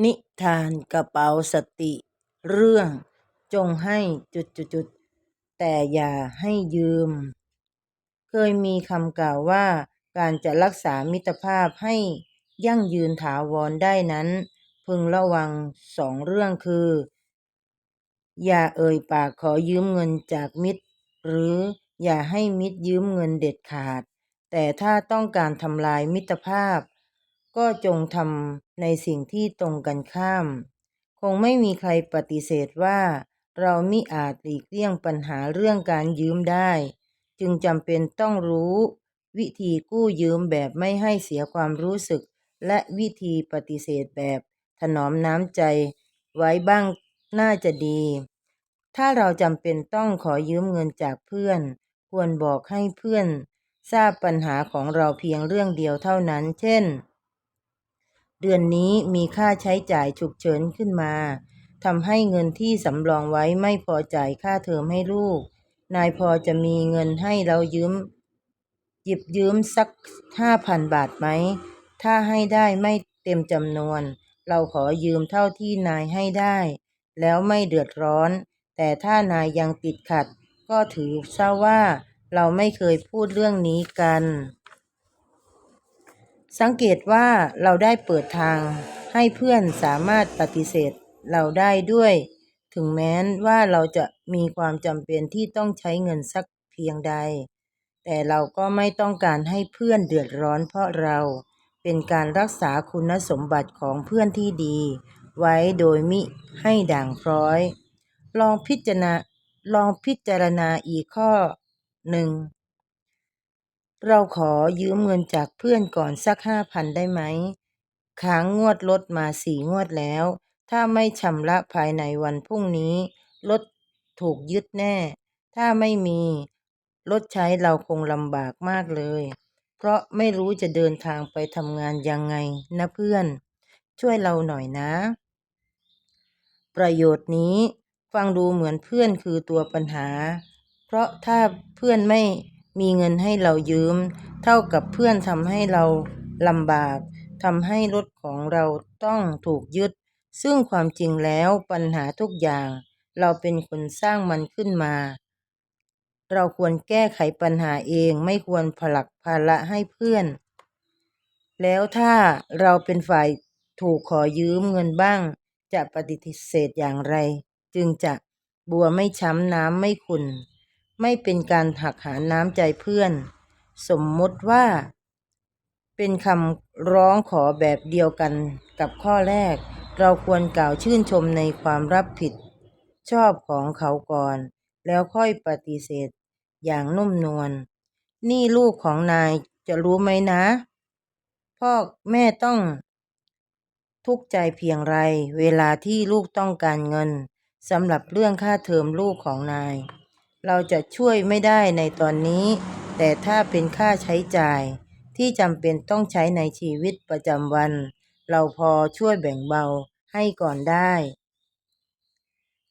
นิทานกระเป๋าสติ เรื่องจงให้จุดๆแต่อย่าให้ยืม เคยมีคำกล่าวว่าการจะรักษามิตรภาพให้ยั่งยืนถาวรได้นั้น พึงระวังสองเรื่องคือ อย่าเอ่ยปากขอยืมเงินจากมิตร หรืออย่าให้มิตรยืมเงินเด็ดขาด แต่ถ้าต้องการทำลายมิตรภาพ ก็จงทำในสิ่งที่ตรงกันข้าม คงไม่มีใครปฏิเสธว่า เรามิอาจหลีกเลี่ยงปัญหาเรื่องการยืมได้ จึงจำเป็นต้องรู้ วิธีกู้ยืมแบบไม่ให้เสียความรู้สึก และวิธีปฏิเสธแบบ ถนอมน้ำใจ ไว้บ้างน่าจะดี ถ้าเราจำเป็นต้องขอยืมเงินจากเพื่อน ควรบอกให้เพื่อน ทราบปัญหาของเราเพียงเรื่องเดียวเท่านั้น เช่น เดือนนี้มีค่าใช้จ่ายฉุกเฉินขึ้นมาทำให้เงินที่สำรองไว้ไม่พอจ่ายค่าเทอมให้ลูก นายพอจะมีเงินให้เรายืม หยิบยืมสักห้าพันบาทไหม ถ้าให้ได้ไม่เต็มจำนวน เราขอยืมเท่าที่นายให้ได้ แล้วไม่เดือดร้อน แต่ถ้านายยังติดขัด ก็ถือซะว่าเราไม่เคยพูดเรื่องนี้กัน สังเกตว่าเราได้เปิดทางให้เพื่อนสามารถปฏิเสธเราได้ด้วย ถึงแม้ว่าเราจะมีความจำเป็นที่ต้องใช้เงินสักเพียงใด แต่เราก็ไม่ต้องการให้เพื่อนเดือดร้อนเพราะเราเป็นการรักษาคุณสมบัติของเพื่อนที่ดี ไว้โดยมิให้ด่างพร้อย ลองพิจารณาลองพิจารณาอีกข้อหนึ่ง เราขอยืมเงินจากเพื่อนก่อนสักห้าพันได้ไหม ค้างงวดรถมาสี่งวดแล้ว ถ้าไม่ชำระภายในวันพรุ่งนี้ รถถูกยึดแน่ ถ้าไม่มี รถใช้เราคงลำบากมากเลย เพราะไม่รู้จะเดินทางไปทำงานยังไงนะเพื่อน ช่วยเราหน่อยนะ ประโยชน์นี้ฟังดูเหมือนเพื่อนคือตัวปัญหา เพราะถ้าเพื่อนไม่ มีเงินให้เรายืม เท่ากับเพื่อนทำให้เราลำบากทำให้รถของเราต้องถูกยึด ซึ่งความจริงแล้วปัญหาทุกอย่าง เราเป็นคนสร้างมันขึ้นมา เราควรแก้ไขปัญหาเองไม่ควรผลักภาระให้เพื่อน แล้วถ้าเราเป็นฝ่ายถูกขอยืมเงินบ้าง จะปฏิเสธอย่างไร จึงจะบัวไม่ช้ำน้ำไม่ขุ่น ไม่เป็นการหักหาน้ำใจเพื่อน สมมติว่า เป็นคำร้องขอแบบเดียวกันกับข้อแรก เราควรกล่าวชื่นชมในความรับผิด ชอบของเขาก่อน แล้วค่อยปฏิเสธ อย่างนุ่มนวลนี่ลูกของนายจะรู้ไหมนะ พ่อแม่ต้อง ทุกข์ใจเพียงไร เวลาที่ลูกต้องการเงินสำหรับเรื่องค่าเทอมลูกของนาย เราจะช่วยไม่ได้ในตอนนี้ แต่ถ้าเป็นค่าใช้จ่าย ที่จำเป็นต้องใช้ในชีวิตประจำวัน เราพอช่วยแบ่งเบาให้ก่อนได้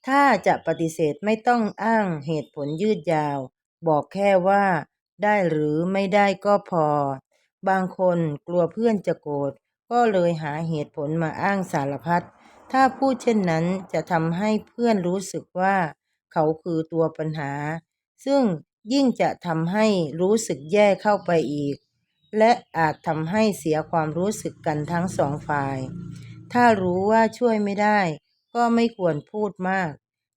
ถ้าจะปฏิเสธไม่ต้องอ้างเหตุผลยืดยาว บอกแค่ว่า ได้หรือไม่ได้ก็พอ บางคนกลัวเพื่อนจะโกรธก็เลยหาเหตุผลมาอ้างสารพัดถ้าพูดเช่นนั้นจะทำให้เพื่อนรู้สึกว่า เขาคือตัวปัญหา ซึ่งยิ่งจะทำให้รู้สึกแย่เข้าไปอีก และอาจทำให้เสียความรู้สึกกันทั้งสองฝ่าย ถ้ารู้ว่าช่วยไม่ได้ ก็ไม่ควรพูดมาก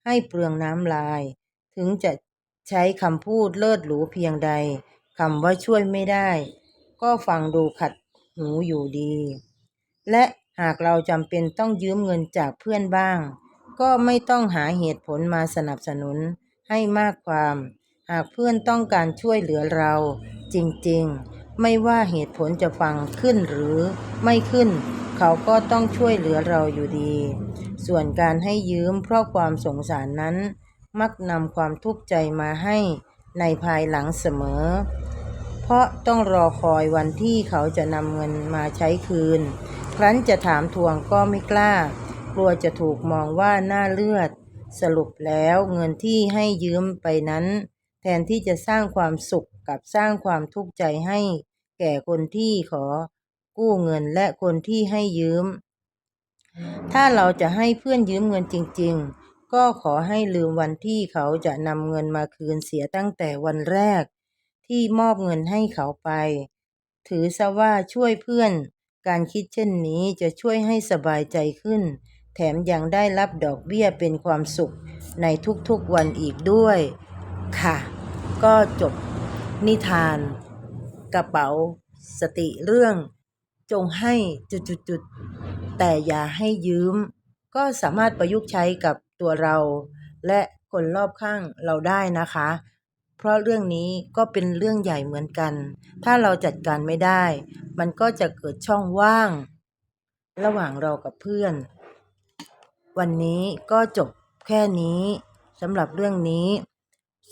ให้เปลืองน้ำลาย ถึงจะใช้คำพูดเลิศหรูเพียงใดคำว่าช่วยไม่ได้ ก็ฟังดูขัดหูอยู่ดี และหากเราจำเป็นต้องยืมเงินจากเพื่อนบ้าง ก็ไม่ต้องหาเหตุผลมาสนับสนุนให้มากความ หากเพื่อนต้องการช่วยเหลือเรา จริงๆ ไม่ว่าเหตุผลจะฟังขึ้นหรือไม่ขึ้น เขาก็ต้องช่วยเหลือเราอยู่ดี ส่วนการให้ยืมเพราะความสงสารนั้น มักนำความทุกข์ใจมาให้ในภายหลังเสมอ เพราะต้องรอคอยวันที่เขาจะนำเงินมาใช้คืน ครั้นจะถามทวงก็ไม่กล้า กลัวจะถูกมองว่าหน้าเลือด สรุปแล้วเงินที่ให้ยืมไปนั้น แทนที่จะสร้างความสุขกับสร้างความทุกข์ใจให้ แก่คนที่ขอกู้เงินและคนที่ให้ยืม ถ้าเราจะให้เพื่อนยืมเงินจริง ๆ ก็ขอให้ลืมวันที่เขาจะนำเงินมาคืนเสียตั้งแต่วันแรก ที่มอบเงินให้เขาไป ถือซะว่าช่วยเพื่อน การคิดเช่นนี้จะช่วยให้สบายใจขึ้น แถมยังได้รับดอกเบี้ยเป็นความสุขในทุกๆวันอีกด้วย ค่ะ ก็จบนิทาน กระเป๋า สติเรื่อง จงให้จุดๆแต่อย่าให้ยืม ก็สามารถประยุกต์ใช้กับตัวเรา และคนรอบข้างเราได้นะคะ เพราะเรื่องนี้ก็เป็นเรื่องใหญ่เหมือนกัน ถ้าเราจัดการไม่ได้ มันก็จะเกิดช่องว่าง ระหว่างเรากับเพื่อน วันนี้ก็จบแค่นี้สำหรับเรื่องนี้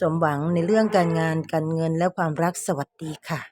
สมหวังในเรื่องการงานการเงินและความรักสวัสดีค่ะ